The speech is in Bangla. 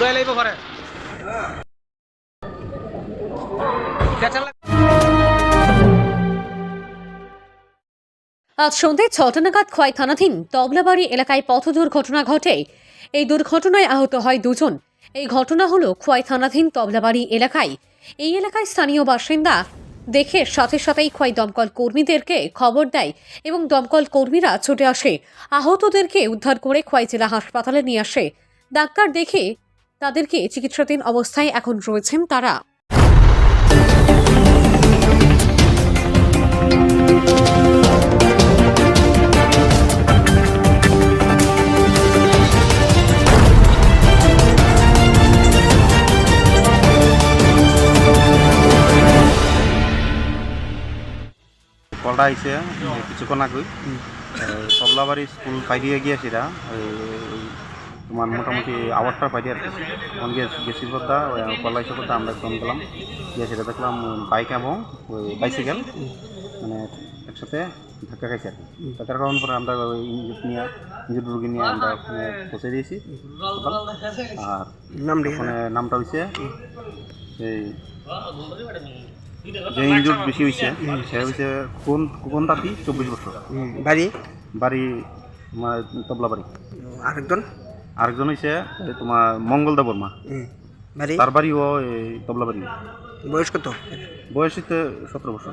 লাইব ঘরে। আজ সন্ধ্যায় ছটা নাগাদ খোয়াই থানাধীন তবলাবাড়ি এলাকায় পথ দুর্ঘটনা ঘটে। এই দুর্ঘটনায় আহত হয় দুজন। এই ঘটনা হলো খোয়াই থানাধীন তবলাবাড়ি এলাকায়। এই এলাকায় স্থানীয় বাসিন্দা দেখে সাথে সাথেই খোয়াই দমকল কর্মীদেরকে খবর দেয় এবং দমকল কর্মীরা ছুটে আসে। আহতদেরকে উদ্ধার করে খোয়াই জেলা হাসপাতালে নিয়ে আসে। ডাক্তার দেখে তাদেরকে চিকিৎসাধীন অবস্থায় এখন রয়েছেন তারা। কলটা আহিছে কিছুক্ষণ আগে তবলাবাড়ি স্কুল পাইডিয়ে গিয়ে সেটা তোমার মোটামুটি আওয়ারটা পাইডি আর কি। তখন গিয়ে গেছি কথা কলা এসে কথা আমরা ফোন করলাম গিয়ে সেটা দেখলাম বাইক এবং ওই বাইসাইকেল মানে একসাথে ধাক্কা খাইছে আর কি। ধাক্কার কারণ পরে আমরা ওই ইঞ্জুর নিয়ে ইঞ্জুর রুগী নিয়ে আমরা ওখানে পৌঁছে দিয়েছি। আর নাম ওখানে নামটা হয়েছে এই যে ইঞ্জুর বেশি হয়েছে সে হয়েছে কোন কোন তাঁতি চব্বিশ বছর। বাড়ি? বাড়ি তোমার তবলা বাড়ি আরেকজন? আরেকজন হয়েছে তোমার মঙ্গলদা বর্মা। তার বাড়ি? তার বাড়িও এই তবলা বাড়ি। বয়স কত? বয়স হইতে সতেরো বছর।